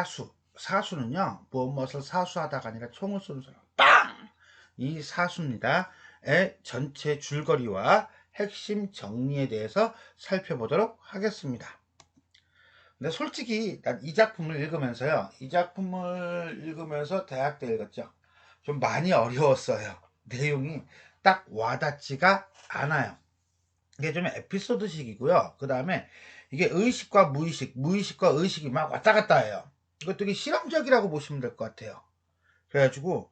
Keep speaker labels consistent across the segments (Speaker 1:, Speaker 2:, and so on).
Speaker 1: 사수. 사수는요, 무엇무엇을 사수하다가 아니라 총을 쏘는 사람. 빵! 이 사수입니다. 의 전체 줄거리와 핵심 정리에 대해서 살펴보도록 하겠습니다. 근데 솔직히 난 이 작품을 읽으면서요, 이 작품을 읽으면서 대학 때 읽었죠. 좀 많이 어려웠어요. 내용이 딱 와닿지가 않아요. 이게 좀 에피소드식이고요. 그 다음에 이게 의식과 무의식, 무의식과 의식이 막 왔다 갔다 해요. 이것들이 실험적이라고 보시면 될 것 같아요. 그래가지고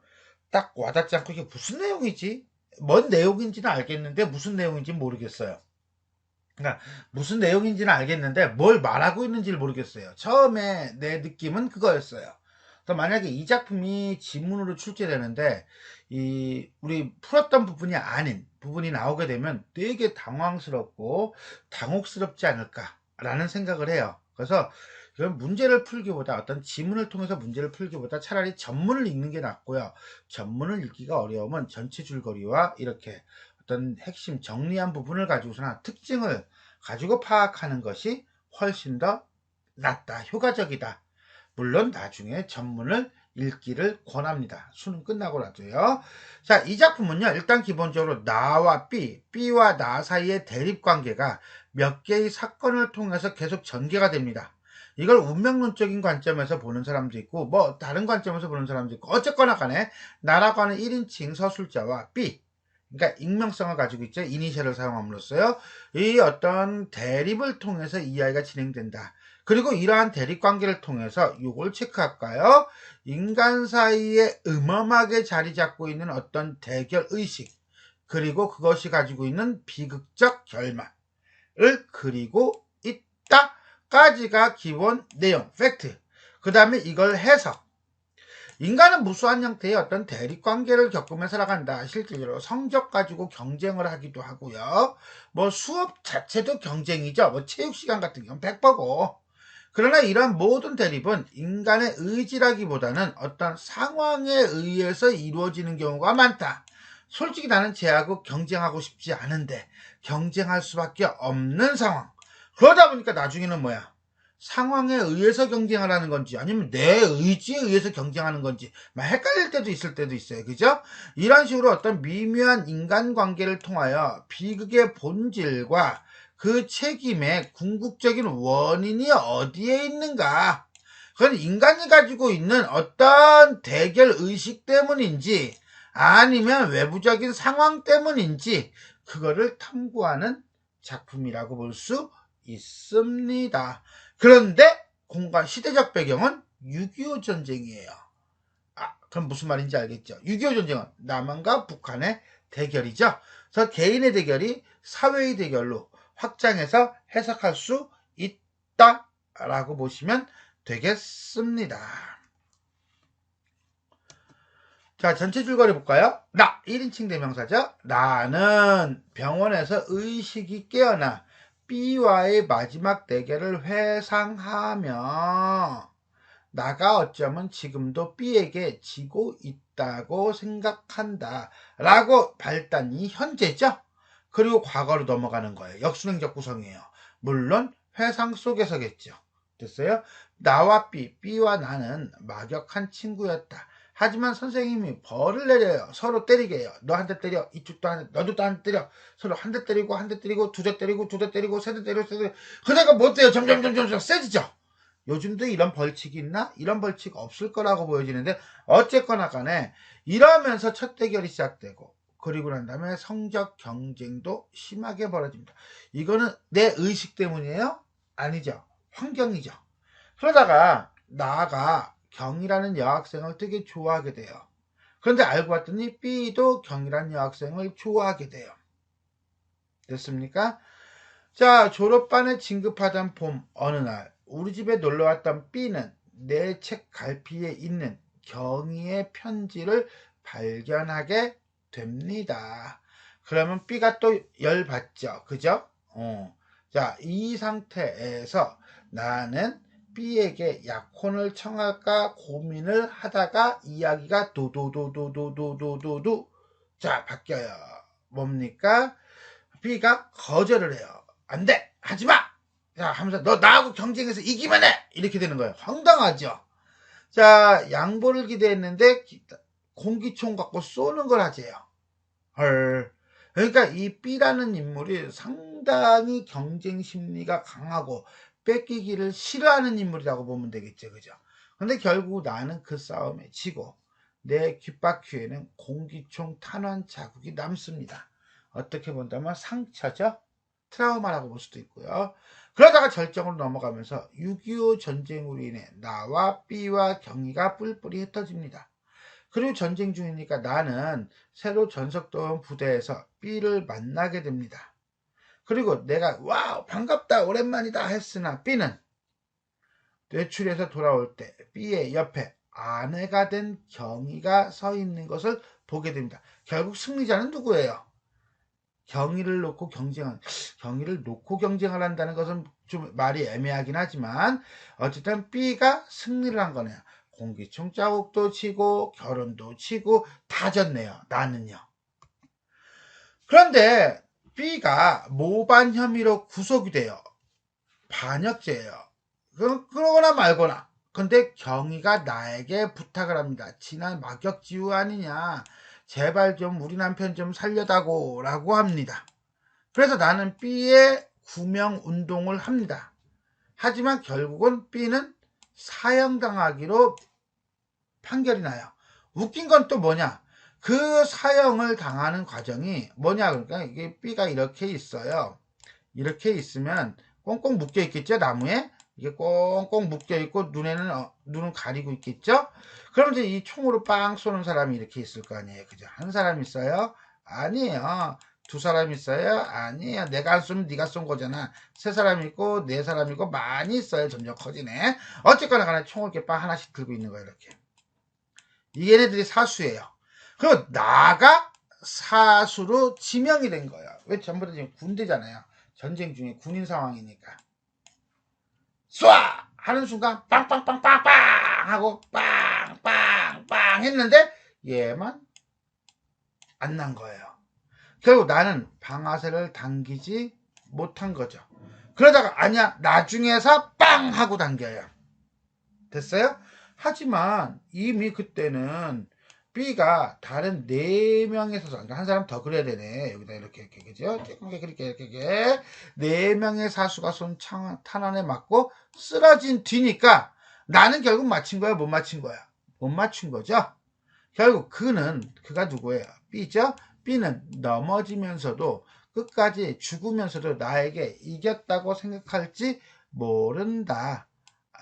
Speaker 1: 딱 와닿지 않고 이게 무슨 내용이지? 뭔 내용인지는 알겠는데 무슨 내용인지 모르겠어요. 그러니까 무슨 내용인지는 알겠는데 뭘 말하고 있는지를 모르겠어요. 처음에 내 느낌은 그거였어요. 또 만약에 이 작품이 지문으로 출제되는데 이 우리 풀었던 부분이 아닌 부분이 나오게 되면 되게 당황스럽고 당혹스럽지 않을까라는 생각을 해요. 그래서 이건 문제를 풀기보다 어떤 지문을 통해서 문제를 풀기보다 차라리 전문을 읽는 게 낫고요. 전문을 읽기가 어려우면 전체 줄거리와 이렇게 어떤 핵심 정리한 부분을 가지고서나 특징을 가지고 파악하는 것이 훨씬 더 낫다, 효과적이다. 물론 나중에 전문을 읽기를 권합니다. 수능 끝나고 나도요. 자, 이 작품은요, 일단 기본적으로 나와 B, B와 나 사이의 대립관계가 몇 개의 사건을 통해서 계속 전개가 됩니다. 이걸 운명론적인 관점에서 보는 사람도 있고, 뭐, 다른 관점에서 보는 사람도 있고, 어쨌거나 간에, 나라고 하는 1인칭 서술자와 B, 그러니까 익명성을 가지고 있죠. 이니셜을 사용함으로써요. 이 어떤 대립을 통해서 이야기가 진행된다. 그리고 이러한 대립 관계를 통해서 이걸 체크할까요? 인간 사이에 음험하게 자리 잡고 있는 어떤 대결 의식, 그리고 그것이 가지고 있는 비극적 결말을 그리고 있다 까지가 기본 내용, 팩트. 그 다음에 이걸 해석. 인간은 무수한 형태의 어떤 대립 관계를 겪으며 살아간다. 실질적으로 성적 가지고 경쟁을 하기도 하고요. 뭐 수업 자체도 경쟁이죠. 뭐 체육 시간 같은 경우는 100%고. 그러나 이런 모든 대립은 인간의 의지라기보다는 어떤 상황에 의해서 이루어지는 경우가 많다. 솔직히 나는 쟤하고 경쟁하고 싶지 않은데 경쟁할 수밖에 없는 상황. 그러다 보니까 나중에는 뭐야? 상황에 의해서 경쟁하라는 건지 아니면 내 의지에 의해서 경쟁하는 건지 막 헷갈릴 때도 있을 때도 있어요. 그죠? 이런 식으로 어떤 미묘한 인간관계를 통하여 비극의 본질과 그 책임의 궁극적인 원인이 어디에 있는가? 그건 인간이 가지고 있는 어떤 대결 의식 때문인지 아니면 외부적인 상황 때문인지 그거를 탐구하는 작품이라고 볼 수 있습니다. 그런데 공간 시대적 배경은 6.25 전쟁이에요. 아, 그럼 무슨 말인지 알겠죠? 6.25 전쟁은 남한과 북한의 대결이죠. 그래서 개인의 대결이 사회의 대결로 확장해서 해석할 수 있다라고 보시면 되겠습니다. 자, 전체 줄거리 볼까요? 나, 1인칭 대명사죠? 나는 병원에서 의식이 깨어나 B와의 마지막 대결을 회상하며 나가 어쩌면 지금도 B에게 지고 있다고 생각한다. 라고 발단이 현재죠? 그리고 과거로 넘어가는 거예요. 역순행적 구성이에요. 물론 회상 속에서겠죠. 됐어요? 나와 B, B와 나는 막역한 친구였다. 하지만 선생님이 벌을 내려요. 서로 때리게 해요. 너 한 대 때려. 이쪽도 한 대, 너도 또 한 대 때려. 서로 한 대 때리고, 한 대 때리고, 두 대 때리고, 두 대 때리고, 세 대 때리고, 세 대. 그러니까 뭐 어때요? 점점, 점점, 점점 세지죠? 요즘도 이런 벌칙이 있나? 이런 벌칙 없을 거라고 보여지는데, 어쨌거나 간에, 이러면서 첫 대결이 시작되고, 그리고 난 다음에 성적 경쟁도 심하게 벌어집니다. 이거는 내 의식 때문이에요? 아니죠. 환경이죠. 그러다가, 나가 경이라는 여학생을 되게 좋아하게 돼요. 그런데 알고 봤더니 B도 경이라는 여학생을 좋아하게 돼요. 됐습니까? 자, 졸업반에 진급하던 봄 어느 날 우리 집에 놀러 왔던 B는 내 책 갈피에 있는 경이의 편지를 발견하게 됩니다. 그러면 B가 또 열받죠. 그죠? 어. 자, 이 상태에서 나는 B에게 약혼을 청할까 고민을 하다가 이야기가 도도도도도도도도도 자 바뀌어요. 뭡니까? B가 거절을 해요. 안 돼! 하지 마! 자 하면서 너 나하고 경쟁해서 이기면 해! 이렇게 되는 거예요. 황당하죠? 자, 양보를 기대했는데 기- 공기총 갖고 쏘는 걸 하재요. 헐. 그러니까 이 B라는 인물이 상당히 경쟁 심리가 강하고 뺏기기를 싫어하는 인물이라고 보면 되겠죠. 그죠? 근데 결국 나는 그 싸움에 지고 내 귓바퀴에는 공기총 탄환 자국이 남습니다. 어떻게 본다면 상처죠? 트라우마라고 볼 수도 있고요. 그러다가 절정으로 넘어가면서 6.25 전쟁으로 인해 나와 B와 경희가 뿔뿔이 흩어집니다. 그리고 전쟁 중이니까 나는 새로 전속도원 부대에서 B를 만나게 됩니다. 그리고 내가 와우 반갑다 오랜만이다 했으나 B는 뇌출해서 돌아올 때 B의 옆에 아내가 된 경희가 서 있는 것을 보게 됩니다. 결국 승리자는 누구예요? 경희를 놓고 경쟁한 경희를 놓고 경쟁을 한다는 것은 좀 말이 애매하긴 하지만 어쨌든 B가 승리를 한 거네요. 공기총 자국도 치고 결혼도 치고 다 졌네요. 나는요. 그런데 B가 모반 혐의로 구속이 돼요. 반역죄예요. 그, 그러거나 말거나. 근데 경희가 나에게 부탁을 합니다. 지난 막역지우 아니냐. 제발 좀 우리 남편 좀 살려다고 라고 합니다. 그래서 나는 B의 구명 운동을 합니다. 하지만 결국은 B는 사형당하기로 판결이 나요. 웃긴 건 또 뭐냐? 그 사형을 당하는 과정이 뭐냐? 그러니까 이게 B가 이렇게 있어요. 이렇게 있으면 꽁꽁 묶여 있겠죠? 나무에? 이게 꽁꽁 묶여 있고 눈에는 어, 눈은 가리고 있겠죠? 그럼 이제 이 총으로 빵 쏘는 사람이 이렇게 있을 거 아니에요. 그죠? 한 사람 있어요? 아니에요. 두 사람 있어요? 아니에요. 내가 안 쏘면 네가 쏜 거잖아. 세 사람 있고 네 사람 있고 많이 있어요. 점점 커지네. 어쨌거나 간에 총을 이렇게 빵 하나씩 들고 있는 거예요. 이렇게. 이 얘네들이 사수예요. 그럼 나가 사수로 지명이 된 거예요. 왜 전부 다 지금 군대잖아요. 전쟁 중에 군인 상황이니까. 쏴! 하는 순간 빵빵빵빵빵 하고 빵빵빵 했는데 얘만 안 난 거예요. 결국 나는 방아쇠를 당기지 못한 거죠. 그러다가 아니야 나중에서 빵 하고 당겨요. 됐어요? 하지만 이미 그때는 B가 다른 네 명의 사수, 그러니까 한 사람 더 그려야 되네. 여기다 이렇게, 이렇게, 그죠? 이렇게, 이렇게, 이렇게, 이렇게. 네 명의 사수가 쏜 창, 탄환에 맞고 쓰러진 뒤니까 나는 결국 맞힌 거야, 못 맞힌 거야? 못 맞춘 거죠? 결국 그는, 그가 누구예요? B죠? B는 넘어지면서도 끝까지 죽으면서도 나에게 이겼다고 생각할지 모른다.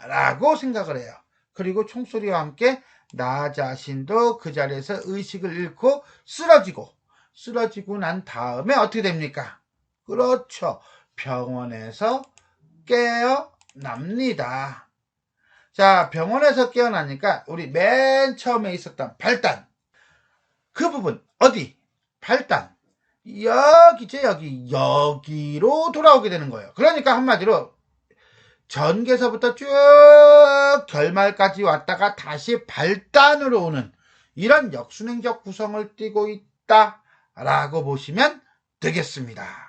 Speaker 1: 라고 생각을 해요. 그리고 총소리와 함께 나 자신도 그 자리에서 의식을 잃고 쓰러지고 쓰러지고 난 다음에 어떻게 됩니까? 그렇죠. 병원에서 깨어납니다. 자, 병원에서 깨어나니까 우리 맨 처음에 있었던 발단. 그 부분 어디? 발단. 여기죠, 여기. 여기로 돌아오게 되는 거예요. 그러니까 한마디로 전개서부터 쭉 결말까지 왔다가 다시 발단으로 오는 이런 역순행적 구성을 띠고 있다 라고 보시면 되겠습니다.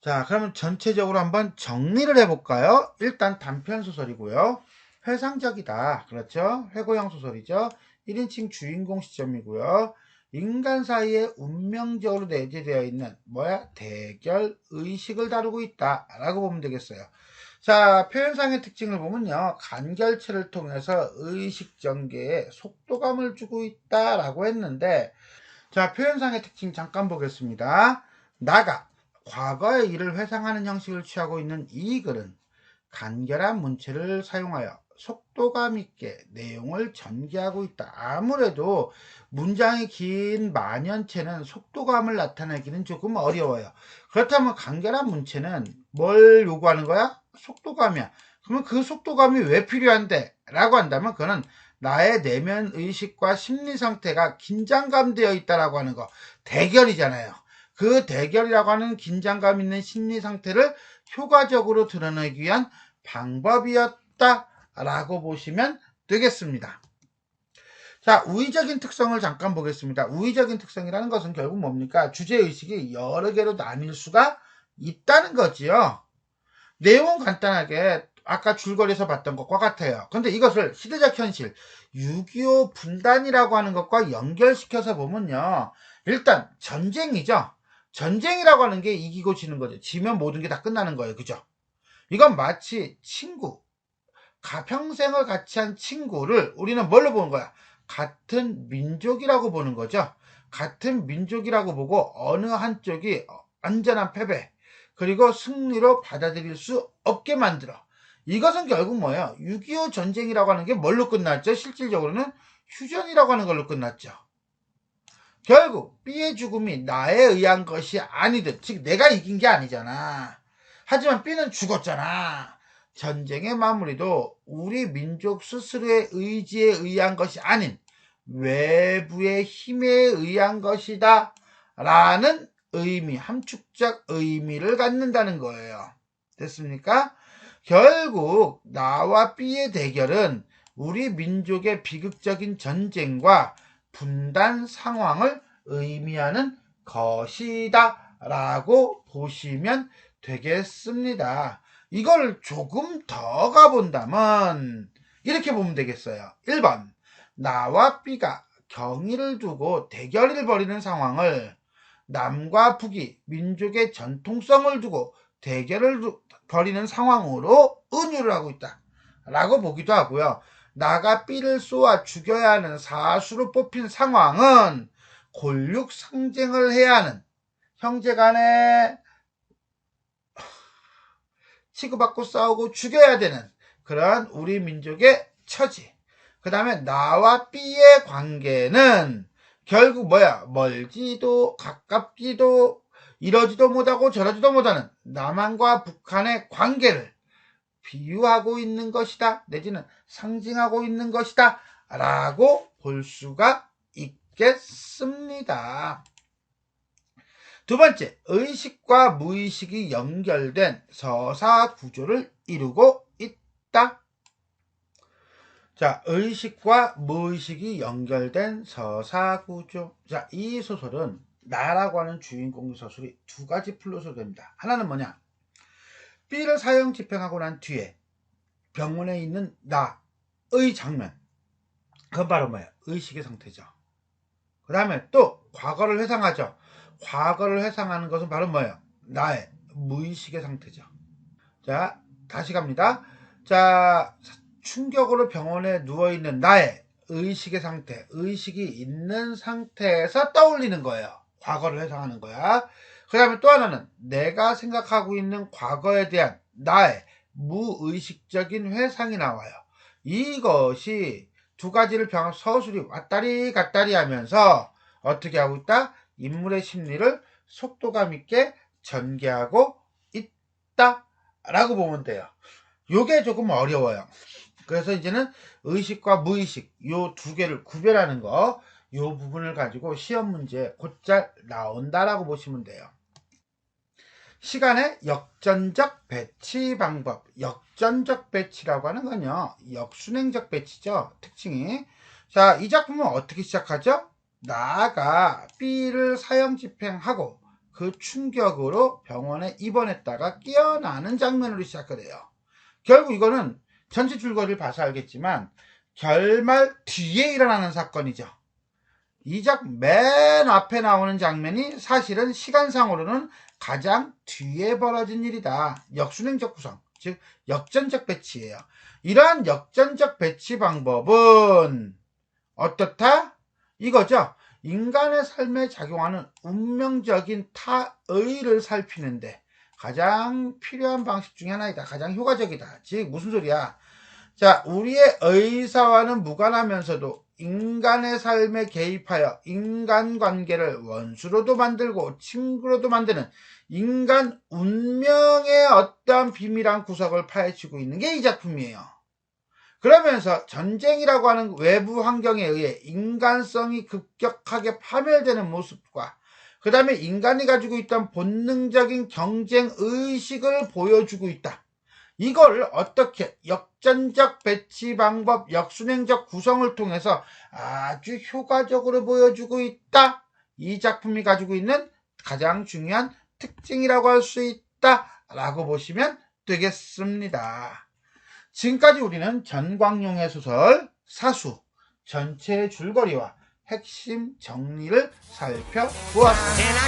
Speaker 1: 자, 그러면 전체적으로 한번 정리를 해볼까요? 일단 단편 소설이고요. 회상적이다. 그렇죠? 회고형 소설이죠. 1인칭 주인공 시점이고요. 인간 사이에 운명적으로 내재되어 있는 뭐야 대결 의식을 다루고 있다라고 보면 되겠어요. 자 표현상의 특징을 보면요 간결체를 통해서 의식 전개에 속도감을 주고 있다라고 했는데 자 표현상의 특징 잠깐 보겠습니다. 나가 과거의 일을 회상하는 형식을 취하고 있는 이 글은 간결한 문체를 사용하여 속도감 있게 내용을 전개하고 있다. 아무래도 문장이 긴 만연체는 속도감을 나타내기는 조금 어려워요. 그렇다면 간결한 문체는 뭘 요구하는 거야? 속도감이야. 그러면 그 속도감이 왜 필요한데? 라고 한다면 그거는 나의 내면 의식과 심리 상태가 긴장감 되어 있다라고 하는 거. 대결이잖아요. 그 대결이라고 하는 긴장감 있는 심리 상태를 효과적으로 드러내기 위한 방법이었다. 라고 보시면 되겠습니다. 자, 우의적인 특성을 잠깐 보겠습니다. 우의적인 특성이라는 것은 결국 뭡니까? 주제의식이 여러 개로 나뉠 수가 있다는 거지요. 내용은 간단하게 아까 줄거리에서 봤던 것과 같아요. 근데 이것을 시대적 현실 6.25 분단이라고 하는 것과 연결시켜서 보면요. 일단 전쟁이죠. 전쟁이라고 하는 게 이기고 지는 거죠. 지면 모든 게 다 끝나는 거예요. 그죠? 이건 마치 친구, 가평생을 같이 한 친구를 우리는 뭘로 보는 거야? 같은 민족이라고 보는 거죠. 같은 민족이라고 보고 어느 한쪽이 완전한 패배, 그리고 승리로 받아들일 수 없게 만들어. 이것은 결국 뭐예요? 6.25 전쟁이라고 하는 게 뭘로 끝났죠? 실질적으로는 휴전이라고 하는 걸로 끝났죠. 결국 B의 죽음이 나에 의한 것이 아니듯, 즉 내가 이긴 게 아니잖아. 하지만 B는 죽었잖아. 전쟁의 마무리도 우리 민족 스스로의 의지에 의한 것이 아닌 외부의 힘에 의한 것이다. 라는 의미, 함축적 의미를 갖는다는 거예요. 됐습니까? 결국 나와 B의 대결은 우리 민족의 비극적인 전쟁과 분단 상황을 의미하는 것이다 라고 보시면 되겠습니다. 이걸 조금 더 가본다면 이렇게 보면 되겠어요. 1번 나와 B가 경의를 두고 대결을 벌이는 상황을 남과 북이 민족의 전통성을 두고 대결을 벌이는 상황으로 은유를 하고 있다. 라고 보기도 하고요. 나가 B를 쏘아 죽여야 하는 사수로 뽑힌 상황은 골육 상쟁을 해야 하는 형제 간에 치고받고 싸우고 죽여야 되는 그런 우리 민족의 처지. 그 다음에 나와 B의 관계는 결국 뭐야? 멀지도 가깝기도 이러지도 못하고 저러지도 못하는 남한과 북한의 관계를 비유하고 있는 것이다. 내지는 상징하고 있는 것이다. 라고 볼 수가 있겠습니다. 두 번째, 의식과 무의식이 연결된 서사 구조를 이루고 있다. 자, 의식과 무의식이 연결된 서사 구조. 자, 이 소설은 나라고 하는 주인공 서술이 두 가지 플롯으로 됩니다. 하나는 뭐냐? B를 사형 집행하고 난 뒤에 병원에 있는 나의 장면. 그건 바로 뭐예요? 의식의 상태죠. 그 다음에 또 과거를 회상하죠. 과거를 회상하는 것은 바로 뭐예요? 나의 무의식의 상태죠. 자, 다시 갑니다. 자, 충격으로 병원에 누워있는 나의 의식의 상태, 의식이 있는 상태에서 떠올리는 거예요. 과거를 회상하는 거야. 그 다음에 또 하나는 내가 생각하고 있는 과거에 대한 나의 무의식적인 회상이 나와요. 이것이 두 가지를 병 서술이 왔다리 갔다리 하면서 어떻게 하고 있다? 인물의 심리를 속도감 있게 전개하고 있다. 라고 보면 돼요. 요게 조금 어려워요. 그래서 이제는 의식과 무의식 요 두 개를 구별하는 거, 요 부분을 가지고 시험 문제 곧잘 나온다라고 보시면 돼요. 시간의 역전적 배치 방법. 역전적 배치라고 하는 건요. 역순행적 배치죠. 특징이. 자, 이 작품은 어떻게 시작하죠? 나가 B를 사형 집행하고 그 충격으로 병원에 입원했다가 깨어나는 장면으로 시작해요. 결국 이거는 전체 줄거리를 봐서 알겠지만 결말 뒤에 일어나는 사건이죠. 이 작 맨 앞에 나오는 장면이 사실은 시간상으로는 가장 뒤에 벌어진 일이다. 역순행적 구성, 즉 역전적 배치예요. 이러한 역전적 배치 방법은 어떻다? 이거죠. 인간의 삶에 작용하는 운명적인 타의를 살피는데 가장 필요한 방식 중에 하나이다. 가장 효과적이다. 즉 무슨 소리야? 자, 우리의 의사와는 무관하면서도 인간의 삶에 개입하여 인간관계를 원수로도 만들고 친구로도 만드는 인간 운명의 어떠한 비밀한 구석을 파헤치고 있는 게 이 작품이에요. 그러면서 전쟁이라고 하는 외부 환경에 의해 인간성이 급격하게 파멸되는 모습과 그 다음에 인간이 가지고 있던 본능적인 경쟁 의식을 보여주고 있다. 이걸 어떻게 역전적 배치 방법, 역순행적 구성을 통해서 아주 효과적으로 보여주고 있다. 이 작품이 가지고 있는 가장 중요한 특징이라고 할 수 있다. 라고 보시면 되겠습니다. 지금까지 우리는 전광용의 소설 사수 전체 줄거리와 핵심 정리를 살펴보았습니다.